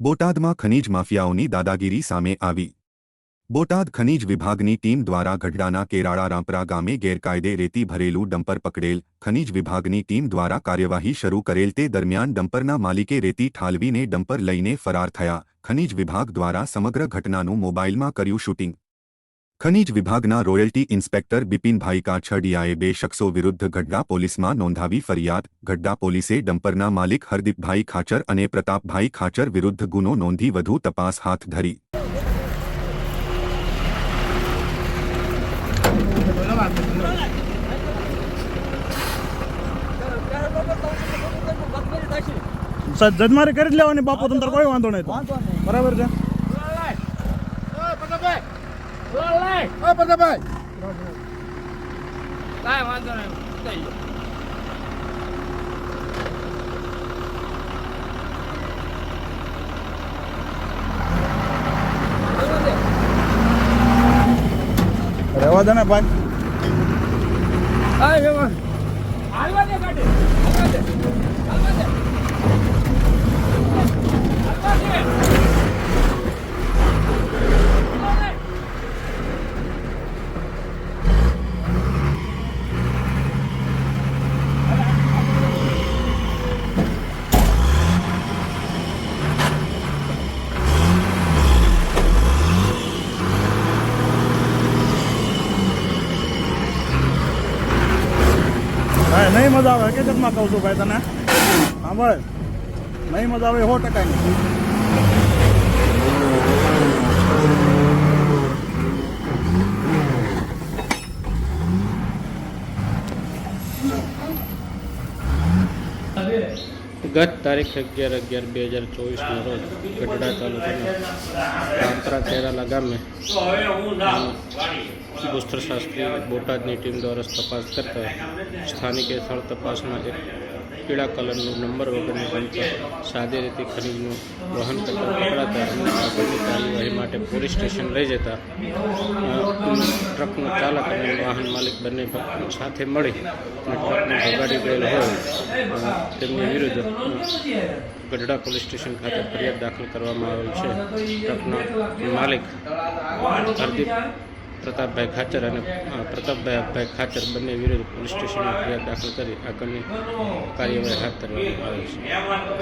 બોટાદમાં ખનીજ માફિયાઓની દાદાગીરી સામે આવી. બોટાદ ખનીજ વિભાગની ટીમ દ્વારા ગઢડાના કેરાળા રાંપરા ગામે ગેરકાયદે રેતી ભરેલું ડમ્પર પકડેલ. ખનીજ વિભાગની ટીમ દ્વારા કાર્યવાહી શરૂ કરેલ તે દરમિયાન ડમ્પરના માલિકે રેતી ઠાલવીને ડમ્પર લઈને ફરાર થયા. ખનીજ વિભાગ દ્વારા સમગ્ર ઘટનાનું મોબાઈલમાં કર્યું શૂટિંગ. ખનીજ વિભાગના રોયલ્ટી ઇન્સ્પેક્ટર બિપિનભાઈ કાછડિયાએ બે શખ્સો વિરુદ્ધ ગઢડા પોલીસમાં નોંધાવી ફરિયાદ. ગઢડા પોલીસે ડમ્પરના માલિક હરદીપભાઈ ખાચર અને પ્રતાપભાઈ ખાચર વિરુદ્ધ ગુનો નોંધી વધુ તપાસ હાથ ધરી. જજમારી કરી જ લેવાની બાપુ તમને તાર કોઈ વાંધો નહીં બરાબર છે? કાંઈ વાંધો નહીં રહેવા દે ને એમાં. હાલવા દે કાઢે હાલવા દે. ભાઈ, નહીં મજા આવે, હકીકતમાં કહું છું ભાઈ તને. હા ભાઈ નહીં મજા આવે સો ટકા નહીં. ગત તારીખ અગિયાર અગિયાર બે હજાર ચોવીસના રોજ ગઢડા તાલુકાના રામપરા કેરાલા ગામે ભૂસ્તર શાસ્ત્રી બોટાદની ટીમ દ્વારા તપાસ કરતા સ્થાનિકે સ્થળ તપાસમાં એક પીળા કલરનો નંબર વગરનું બનતો સાદી રીતે ખરીદનું વહન કરતા પકડાતા આગળની કાર્યવાહી માટે પોલીસ સ્ટેશન લઈ જતા ટ્રકનો ચાલક અને વાહન માલિક બંને સાથે મળી અને ટ્રકને ભગાડી ગયેલ હોય. તેમની વિરુદ્ધ ગઢડા પોલીસ સ્ટેશન ખાતે ફરિયાદ દાખલ કરવામાં આવેલ છે. ટ્રકના માલિક હરદીપ પ્રતાપભાઈ ખાચર અને પ્રતાપભાઈ અભભાઈ ખાચર બંને વિરુદ્ધ પોલીસ સ્ટેશનમાં ફરિયાદ દાખલ કરી આગળની કાર્યવાહી હાથ ધરવામાં આવી છે.